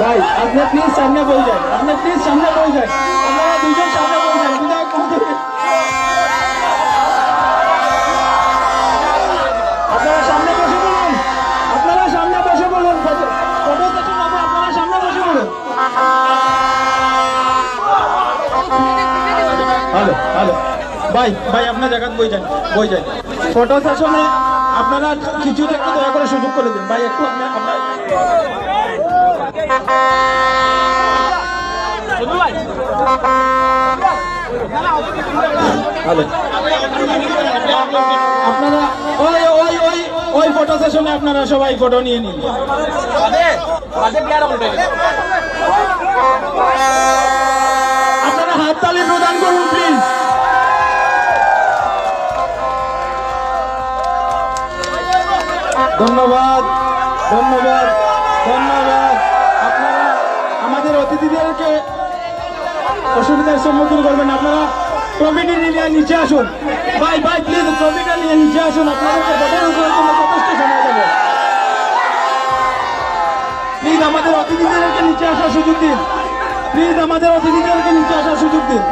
ভাই আপনি প্লিজ সামনে বই যান। আপনি প্লিজ সামনে বই যান। আপনারা দুজন সামনে বই যান। বিধায়ক সামনে আপনারা সামনে বলুন। Hello hello. ভাই ভাই, আপনার জায়গা বই যান। বই যান। ফটো সেশনে আপনারা কিছু একটু দয়া করে সুযোগ করে দিন। ভাই, একটু আপনার আপনার ওই ওই ওই ওই ফটো আপনারা সবাই ফটো নিয়ে নিন। আপনারা হাততালি প্রদান করুন প্লিজ ধন্যবাদ ধন্যবাদ ধন্যবাদ। অতিথিদেরকে অসুবিধার সম্মুখীন করবেন আপনারা। ট্রফিটি নিয়ে নিচে আসুন। বাই ভাই প্লিজ ট্রফিটা নিয়ে নিচে আসুন। দেবো। প্লিজ আমাদের অতিথিদেরকে নিচে আসার সুযোগ দিন। প্লিজ আমাদের অতিথিদেরকে নিচে আসার সুযোগ দিন।